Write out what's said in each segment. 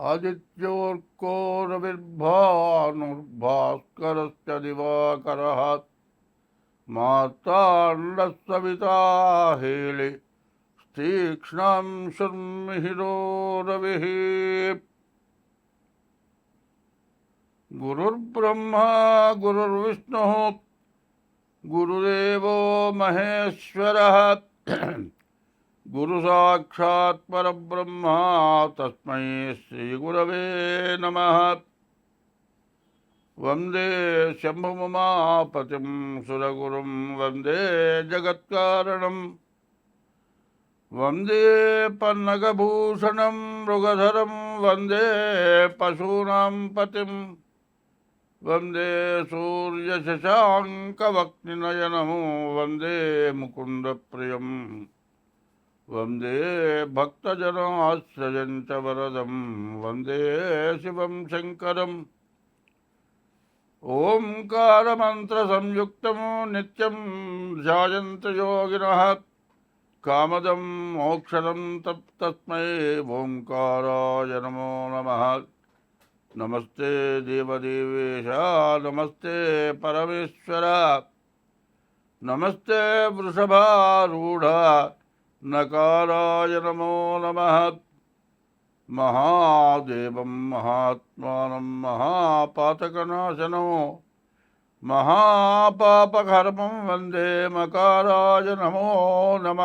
आदित्योर्को रविर्भानुर्भास्करश्च दिवाकरः माताण्डस्सविता हेले तीक्ष्णां शर्मिहिरो रविः गुरुर्ब्रह्मा गुरुर्विष्णुः गुरुदेवो महेश्वरः। गुरुसाक्षात् परब्रह्मा तस्मै श्रीगुरवे नमः। वन्दे शम्भुममापतिं सुरगुरुं वन्दे जगत्कारणम् वन्दे पन्नगभूषणं मृगधरं वन्दे पशूनां पतिं। वन्दे सूर्यशशाङ्कवक्निनयनमो वन्दे मुकुन्दप्रियम् వందే భక్తజనాశ్రయంచ వరదం వందే శివం శంకరం. ఓంకారమంత్రసంయుక్తం నిత్యం ధ్యాయంత యోగిన. కామదం మోక్షదం తస్మై ఓంకారాయ నమో నమ. నమస్తే దేవదేవేశ నమస్తే పరమేశ్వర. నమస్తే వృషభారూఢ. నకారాయ నమో నమ. మహాదేవం మహాత్మానం మహాపాతకనాశనం. మహాపాపకర్మం వందే మకారాయ నమో నమ.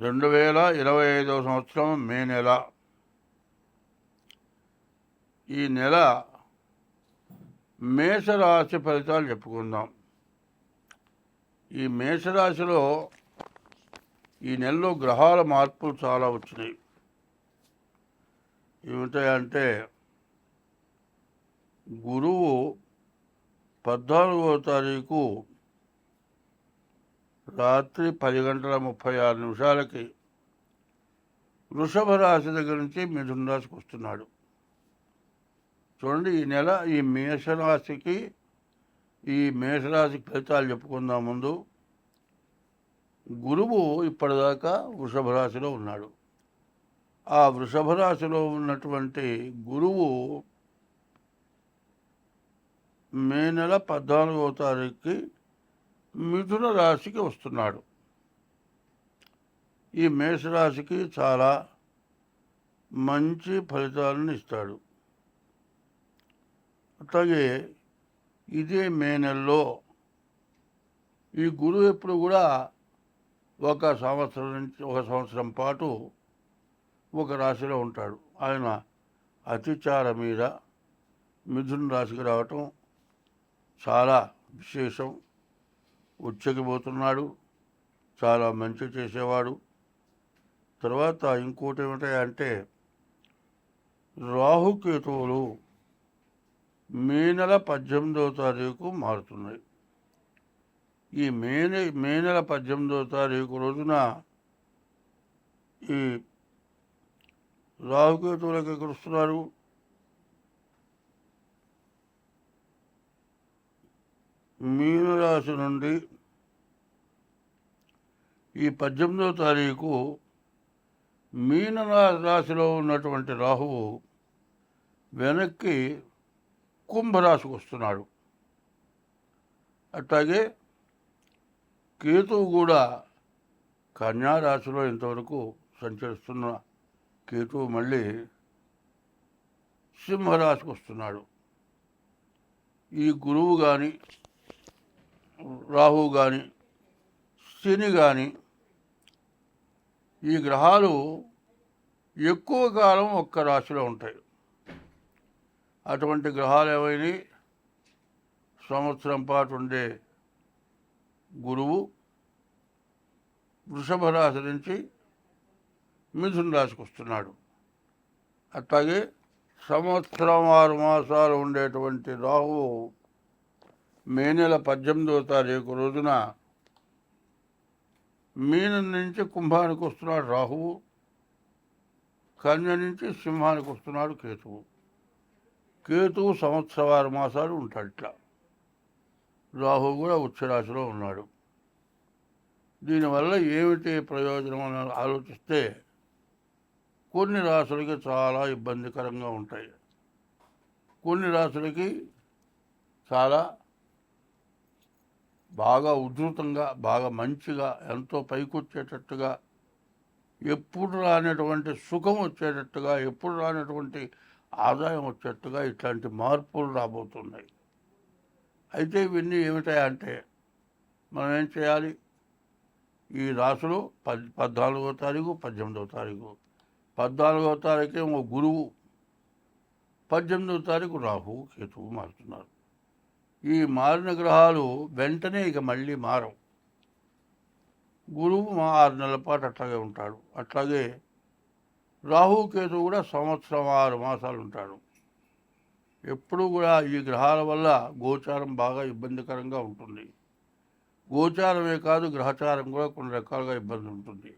రెండు వేల ఇరవై ఐదవ సంవత్సరం మే నెల. ఈ నెల మేషరాశి ఫలితాలు చెప్పుకుందాం. ఈ మేషరాశిలో ఈ నెలలో గ్రహాల మార్పులు చాలా వచ్చినాయి. ఏమిటాయంటే గురువు పద్నాలుగవ తారీఖు రాత్రి పది గంటల ముప్పై ఆరు నిమిషాలకి వృషభ రాశి దగ్గర నుంచి మిథున రాశికి వస్తున్నాడు. చూడండి ఈ నెల ఈ మేషరాశికి ఈ మేషరాశి ఫలితాలు చెప్పుకుందాం ముందు. గురువు ఇప్పటిదాకా వృషభ రాశిలో ఉన్నాడు. ఆ వృషభ రాశిలో ఉన్నటువంటి గురువు మే నెల పద్నాలుగవ తారీఖుకి మిథున రాశికి వస్తున్నాడు. ఈ మేషరాశికి చాలా మంచి ఫలితాలను ఇస్తాడు. అట్లాగే ఇదే మే నెలలో ఈ గురువు ఎప్పుడు కూడా ఒక సంవత్సరం నుంచి ఒక సంవత్సరం పాటు ఒక రాశిలో ఉంటాడు. ఆయన అతిచార మీద మిథున రాశికి రావటం చాలా విశేషం. ఉచ్చకిపోతున్నాడు చాలా మంచి చేసేవాడు. తర్వాత ఇంకోటి ఏమిటంటే రాహుకేతువులు మే నెల పద్దెనిమిదవ తారీఖు మారుతున్నాయి. ఈ మే మే నెల పద్దెనిమిదవ తారీఖు రోజున ఈ రాహుకేతువులకు ఎక్కడ వస్తున్నారు? మీనరాశి నుండి ఈ పద్దెనిమిదవ తారీఖు మీన రాశిలో ఉన్నటువంటి రాహువు వెనక్కి కుంభరాశికి వస్తున్నాడు అట్లాగే కేతువు కూడా కన్యా రాశిలో ఇంతవరకు సంచరిస్తున్న కేతువు మళ్ళీ సింహరాశికి వస్తున్నాడు ఈ గురువు కానీ రాహు కానీ శని కానీ ఈ గ్రహాలు ఎక్కువ కాలం ఒక్క రాశిలో ఉంటాయి. అటువంటి గ్రహాలు ఏవైనా సంవత్సరం పాటు ఉండే గురువు వృషభ రాశి నుంచి మిథున రాశికి వస్తున్నాడు. అట్లాగే సంవత్సరం ఆరు మాసాలు ఉండేటువంటి రాహువు మే నెల పద్దెనిమిదవ తారీఖు రోజున మీనం నుంచి కుంభానికి వస్తున్నాడు రాహువు కన్య నుంచి సింహానికి వస్తున్నాడు కేతువు. కేతువు సంవత్సర ఆరు మాసాలు ఉంటాడు రాహు కూడా ఉచ్చరాశిలో ఉన్నాడు. దీనివల్ల ఏమిటి ప్రయోజనం అని ఆలోచిస్తే కొన్ని రాసులకి చాలా ఇబ్బందికరంగా ఉంటాయి. కొన్ని రాసులకి చాలా బాగా ఉధృతంగా బాగా మంచిగా ఎంతో పైకొచ్చేటట్టుగా ఎప్పుడు రానటువంటి సుఖం వచ్చేటట్టుగా ఎప్పుడు రానటువంటి ఆదాయం వచ్చేట్టుగా ఇట్లాంటి మార్పులు రాబోతున్నాయి. అయితే ఇవన్నీ ఏమిటాయంటే మనం ఏం చేయాలి? ఈ రాసులు పద్ పద్నాలుగో తారీఖు పద్దెనిమిదవ తారీఖు. పద్నాలుగో తారీఖు ఒక గురువు. పద్దెనిమిదవ తారీఖు రాహు కేతువు మారుతున్నారు. ఈ మారిన గ్రహాలు వెంటనే ఇక మళ్ళీ మారవు. గురువు మా ఆరు నెలల పాటు అట్లాగే ఉంటాడు. అట్లాగే రాహుకేతు కూడా సంవత్సరం ఆరు మాసాలు ఉంటాడు. ఎప్పుడు కూడా ఈ గ్రహాల వల్ల గోచారం బాగా ఇబ్బందికరంగా ఉంటుంది. గోచారమే కాదు గ్రహచారం కూడా కొన్ని రకాలుగా ఇబ్బంది ఉంటుంది.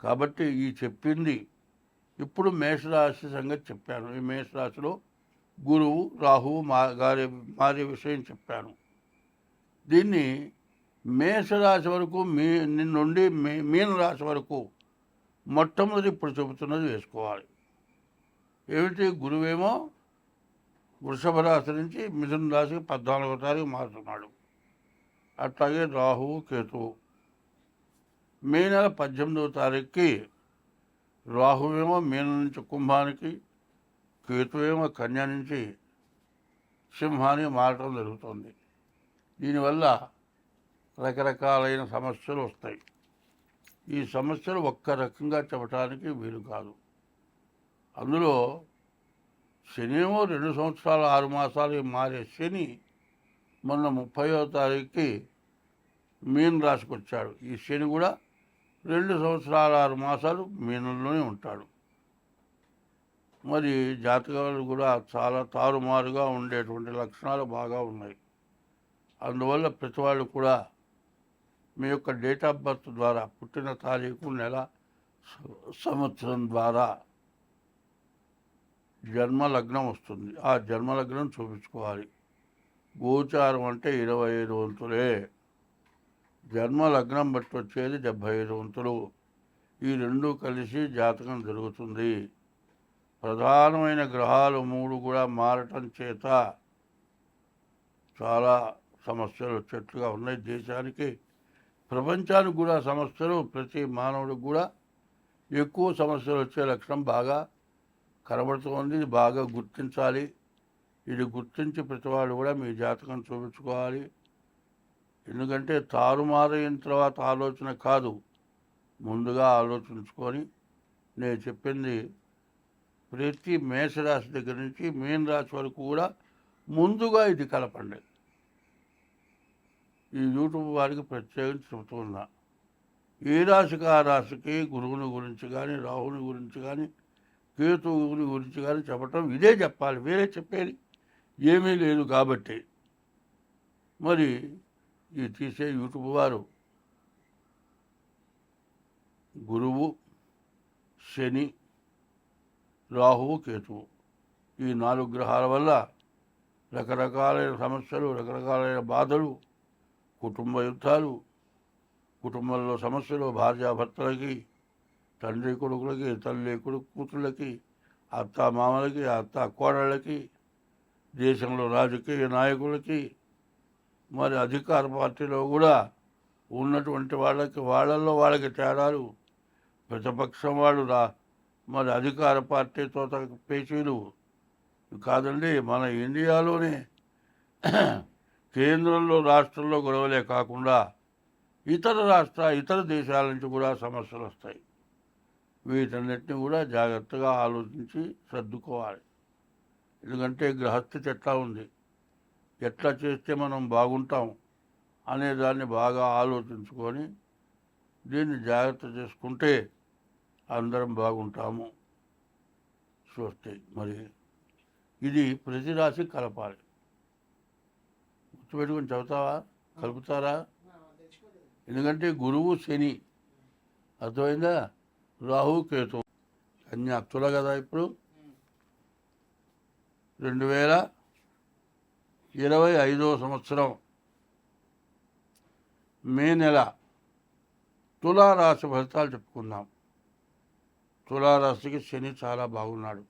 కాబట్టి ఈ చెప్పింది ఇప్పుడు మేషరాశి సంగతి చెప్పాను. ఈ మేషరాశిలో గురువు రాహువు మా గారి మారే విషయం చెప్పాను. దీన్ని మేషరాశి వరకు మీ నుండి మీ మీనరాశి వరకు మొట్టమొదటి ఇప్పుడు చెబుతున్నది వేసుకోవాలి. ఏమిటి? గురువేమో వృషభ రాశి నుంచి మిథున రాశికి పద్నాలుగో తారీఖు మారుతున్నాడు. అట్లాగే రాహువు కేతువు. మే నెల పద్దెనిమిదవ తారీఖుకి రాహువేమో మీన నుంచి కుంభానికి కేతువేమో కన్యా నుంచి సింహానికి మారటం జరుగుతుంది. దీనివల్ల రకరకాలైన సమస్యలు వస్తాయి. ఈ సమస్యలు ఒక్క రకంగా చెప్పడానికి వీలు కాదు. అందులో శనియేమో రెండు సంవత్సరాలు ఆరు మాసాలు మారే శని మొన్న ముప్పయో తారీఖుకి మీన రాశికి వచ్చాడు ఈ శని కూడా రెండు సంవత్సరాల ఆరు మాసాలు మీనంలోనే ఉంటాడు. మరి జాతకాలు కూడా చాలా తారుమారుగా ఉండేటువంటి లక్షణాలు బాగా ఉన్నాయి. అందువల్ల ప్రతి వాళ్ళు కూడా మీ యొక్క డేట్ ఆఫ్ బర్త్ ద్వారా పుట్టిన తారీఖు నెల సంవత్సరం ద్వారా జన్మ లగ్నం వస్తుంది. ఆ జన్మ లగ్నం చూపించుకోవాలి. గోచారం అంటే ఇరవై ఐదు వంతులే. జన్మ లగ్నం బట్టి వచ్చేది డెబ్భై ఐదు వంతులు. ఈ రెండు కలిసి జాతకం జరుగుతుంది. ప్రధానమైన గ్రహాలు మూడు కూడా మారటం చేత చాలా సమస్యలు వచ్చేట్లుగా ఉన్నాయి దేశానికి. ప్రపంచానికి కూడా సమస్యలు ప్రతి మానవుడికి కూడా ఎక్కువ సమస్యలు వచ్చే లక్షణం బాగా కనబడుతోంది ఇది బాగా గుర్తించాలి. ఇది గుర్తించి ప్రతివాడు కూడా మీ జాతకం చూపించుకోవాలి. ఎందుకంటే తారుమారైన తర్వాత ఆలోచన కాదు. ముందుగా ఆలోచించుకొని నేను చెప్పింది ప్రతి మేషరాశి దగ్గర నుంచి మీన రాశి వరకు కూడా ముందుగా ఇది కలపండి. ఈ యూట్యూబ్ వారికి ప్రత్యేకించి చెబుతున్నా ఏ రాశికి ఆ రాశికి గురువుని గురించి కానీ రాహుని గురించి కానీ కేతువుని గురించి కానీ చెప్పటం ఇదే చెప్పాలి. వేరే చెప్పేది ఏమీ లేదు కాబట్టి. మరి ఈ తీసే యూట్యూబ్ వారు గురువు శని రాహువు కేతువు. ఈ నాలుగు గ్రహాల వల్ల రకరకాలైన సమస్యలు రకరకాలైన బాధలు కుటుంబ యుద్ధాలు కుటుంబంలో సమస్యలు భార్యాభర్తలకి తండ్రి కొడుకులకి తల్లి కొడుకు కూతుళ్ళకి అత్త మామలకి అత్త కోడళ్ళకి దేశంలో రాజకీయ నాయకులకి మరి అధికార పార్టీలో కూడా ఉన్నటువంటి వాళ్ళకి వాళ్ళల్లో వాళ్ళకి తేడాలు. ప్రతిపక్షం వాళ్ళు రా మరి అధికార పార్టీతో పేచీలు. కాదండి మన ఇండియాలోనే కేంద్రంలో రాష్ట్రంలో గొడవలే కాకుండా ఇతర రాష్ట్ర ఇతర దేశాల నుంచి కూడా సమస్యలు వస్తాయి. వీటన్నిటిని కూడా జాగ్రత్తగా ఆలోచించి సర్దుకోవాలి. ఎందుకంటే గ్రహస్థితి ఎట్లా ఉంది. ఎట్లా చేస్తే మనం బాగుంటాం అనే దాన్ని బాగా ఆలోచించుకొని దీన్ని జాగ్రత్త చేసుకుంటే అందరం బాగుంటాము. చూస్తే మరి ఇది ప్రతి రాశి కలపాలి. గుర్తుపెట్టుకొని చదువుతావా? కలుపుతారా? ఎందుకంటే గురువు శని. అర్థమైందా? రాహు కేతు. కన్యా తుల కదా ఇప్పుడు. రెండు వేల ఇరవై ఐదో సంవత్సరం. మే నెల. తులారాశి ఫలితాలు చెప్పుకుందాం. తులారాశికి శని చాలా బాగున్నాడు.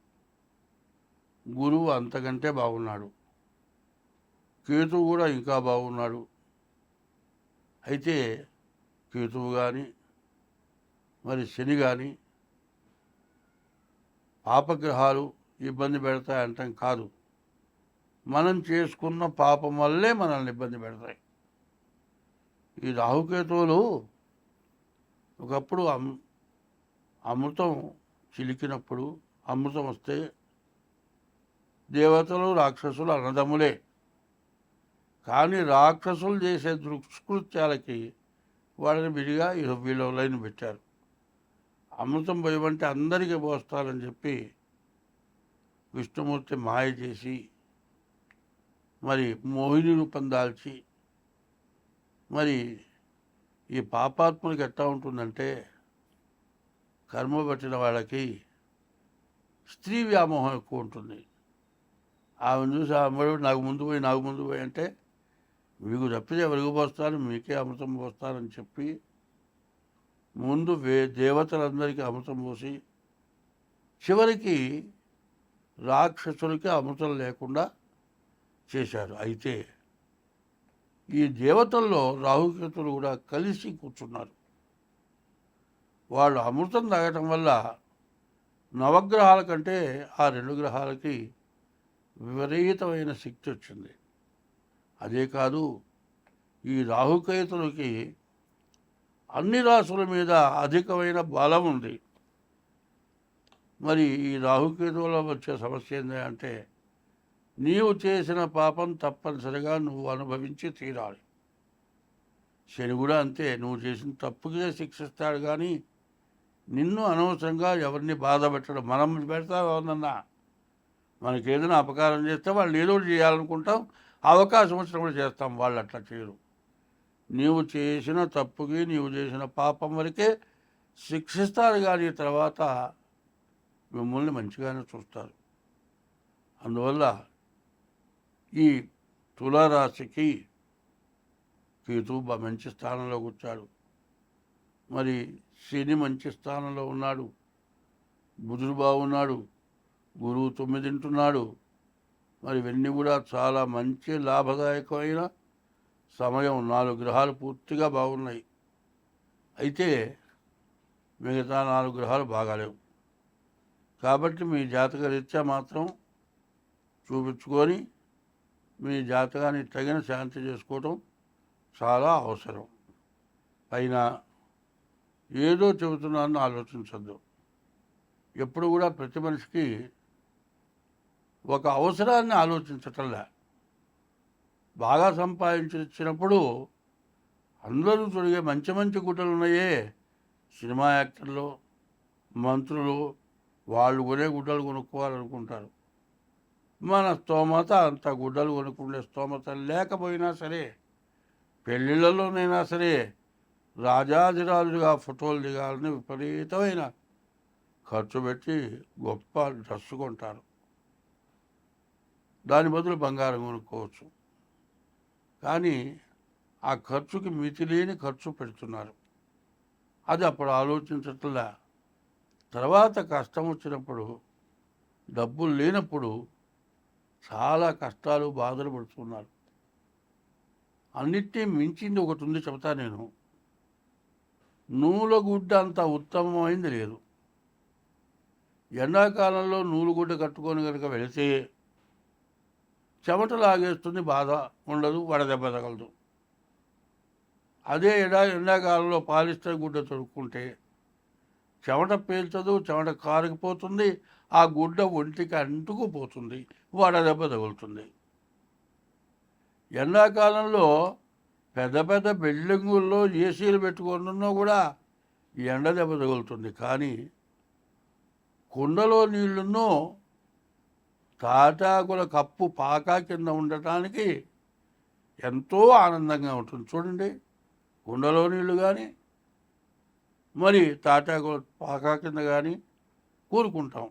గురువు అంతకంటే బాగున్నాడు. కేతువు కూడా ఇంకా బాగున్నాడు. అయితే కేతువు కానీ మరి శని కానీ పాపగ్రహాలు ఇబ్బంది పెడతాయంటాం కాదు. మనం చేసుకున్న పాపం వల్లే మనల్ని ఇబ్బంది పెడతాయి. ఈ రాహుకేతువులు ఒకప్పుడు అమ్ అమృతం చిలికినప్పుడు అమృతం వస్తే దేవతలు రాక్షసులు అన్నదమ్ములే కానీ రాక్షసులు చేసే దుష్కృత్యాలకి వాళ్ళని విడిగా వీళ్ళు లైన్ పెట్టారు. అమృతం పోయమంటే అందరికీ పోస్తారని చెప్పి విష్ణుమూర్తి మాయ చేసి మరి మోహిని రూపం దాల్చి మరి ఈ పాపాత్మలకు ఎట్లా ఉంటుందంటే కర్మ పట్టిన వాళ్ళకి స్త్రీ వ్యామోహం ఎక్కువ ఉంటుంది. ఆమెను చూసి ఆమె నాకు ముందు పోయి నాకు ముందు పోయి అంటే మీకు తప్పితే ఎవరికి పోస్తాను మీకే అమృతం పోస్తానని చెప్పి ముందు వే దేవతలందరికీ అమృతం పోసి చివరికి రాక్షసులకి అమృతం లేకుండా చేశారు. అయితే ఈ దేవతల్లో రాహుకేతులు కూడా కలిసి కూర్చున్నారు. వాళ్ళు అమృతం తాగటం వల్ల నవగ్రహాల కంటే ఆ రెండు గ్రహాలకి విపరీతమైన శక్తి వచ్చింది. అదే కాదు ఈ రాహుకేతులకి అన్ని రాసుల మీద అధికమైన బలం ఉంది. మరి ఈ రాహుకేతువులో వచ్చే సమస్య ఏంటంటే అంటే నీవు చేసిన పాపం తప్పనిసరిగా నువ్వు అనుభవించి తీరాలి. శని కూడా అంతే నువ్వు చేసిన తప్పుకే శిక్షిస్తాడు కానీ నిన్ను అనవసరంగా ఎవరిని బాధ పెట్టడం. మనం పెడతావు ఎవరినన్నా మనకి ఏదైనా అపకారం చేస్తే వాళ్ళు ఏదో చేయాలనుకుంటాం. అవకాశం వచ్చినప్పుడు చేస్తాం వాళ్ళు అట్లా చేయరు. నీవు చేసిన తప్పుకి నీవు చేసిన పాపం వరకే శిక్షిస్తారు కానీ తర్వాత మిమ్మల్ని మంచిగానే చూస్తారు. అందువల్ల ఈ తులారాశికి కేతు మంచి స్థానంలో కూర్చాడు. మరి శని మంచి స్థానంలో ఉన్నాడు. బుధుడు బాగున్నాడు. గురువు తొమ్మిదింటున్నాడు. మరి ఇవన్నీ కూడా చాలా మంచి లాభదాయకమైన సమయం. నాలుగు గ్రహాలు పూర్తిగా బాగున్నాయి. అయితే మిగతా నాలుగు గ్రహాలు బాగాలేవు. కాబట్టి మీ జాతక రీత్యా మాత్రం చూపించుకొని మీ జాతకాన్ని తగిన శాంతి చేసుకోవటం చాలా అవసరం. పైన ఏదో చెబుతున్నానని ఆలోచించద్దు. ఎప్పుడు కూడా ప్రతి మనిషికి ఒక అవసరాన్ని ఆలోచించటంలే. బాగా సంపాదించినప్పుడు అందరూ తొడిగే మంచి మంచి గుడ్డలు ఉన్నాయే సినిమా యాక్టర్లు మంత్రులు వాళ్ళు కొనే గుడ్డలు కొనుక్కోవాలనుకుంటారు. మన స్తోమత అంత గుడ్డలు కొనుక్కునే స్తోమత లేకపోయినా సరే పెళ్ళిళ్ళలోనైనా సరే రాజాదిరాజుగా ఫోటోలు దిగాలని విపరీతమైన ఖర్చు పెట్టి గొప్ప డ్రెస్సు కొంటారు. దాని బదులు బంగారం కొనుక్కోవచ్చు. కానీ ఆ ఖర్చుకి మితి లేని ఖర్చు పెడుతున్నారు. అది అప్పుడు ఆలోచించట్లా. తర్వాత కష్టం వచ్చినప్పుడు డబ్బులు లేనప్పుడు చాలా కష్టాలు బాధలు పడుతున్నారు. అన్నిటినీ మించింది ఒకటి ఉంది చెబుతా నేను. నూలుగుడ్డ అంత ఉత్తమమైంది లేదు. ఎండాకాలంలో నూలుగుడ్డ కట్టుకొని కనుక వెళితే చెమట లాగేస్తుంది బాధ ఉండదు వడదెబ్బ తగలదు. అదే ఎండా ఎండాకాలంలో పాలిస్టర్ గుడ్డ తొడుక్కుంటే చెమట పేల్చదు చెమట కారుకుపోతుంది ఆ గుడ్డ ఒంటికి అంటుకుపోతుంది వడదెబ్బ తగులుతుంది. ఎండాకాలంలో పెద్ద పెద్ద బిల్డింగుల్లో ఏసీలు పెట్టుకున్నా కూడా ఎండ దెబ్బ తగులుతుంది. కానీ కుండలో నీళ్ళున్నో తాటాకుల కప్పు పాకా కింద ఉండటానికి ఎంతో ఆనందంగా ఉంటుంది. చూడండి కుండలో నీళ్ళు కానీ మరి తాటాకుల పాకా కింద కానీ కూరుకుంటాం.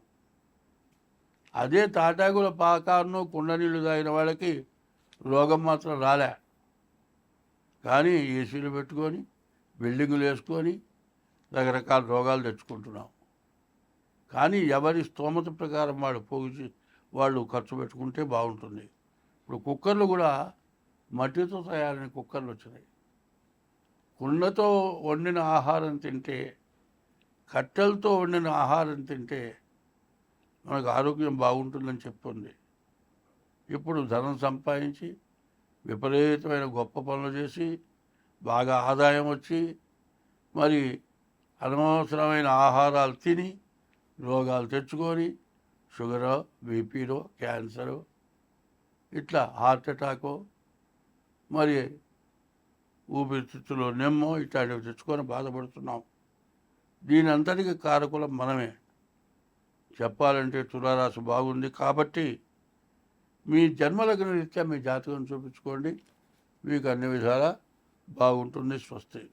అదే తాటాకుల పాకాను కుండ నీళ్ళు తాగిన వాళ్ళకి రోగం మాత్రం రాలే. కానీ ఏసీలు పెట్టుకొని బిల్డింగులు వేసుకొని రకరకాల రోగాలు తెచ్చుకుంటున్నాం. కానీ ఎవరి స్తోమత ప్రకారం వాడు పోగి వాళ్ళు ఖర్చు పెట్టుకుంటే బాగుంటుంది. ఇప్పుడు కుక్కర్లు కూడా మట్టితో తయారైన కుక్కర్లు వచ్చినాయి. కుండతో వండిన ఆహారం తింటే కట్టెలతో వండిన ఆహారం తింటే మనకు ఆరోగ్యం బాగుంటుందని చెప్తుంది. ఇప్పుడు ధనం సంపాదించి విపరీతమైన గొప్ప పనులు చేసి బాగా ఆదాయం వచ్చి మరి అనవసరమైన ఆహారాలు తిని రోగాలు తెచ్చుకొని షుగరో బీపీలో క్యాన్సరు ఇట్లా హార్ట్ అటాకో మరి ఊపిరితిత్తులో నెమ్మో ఇట్లాంటివి తెచ్చుకొని బాధపడుతున్నాం. దీని అంతటికి కారకులం మనమే. చెప్పాలంటే తులారాశి బాగుంది కాబట్టి మీ జన్మలగ్న రీత్యా మీ జాతకం చూపించుకోండి. మీకు అన్ని విధాలా బాగుంటుంది స్వస్తి.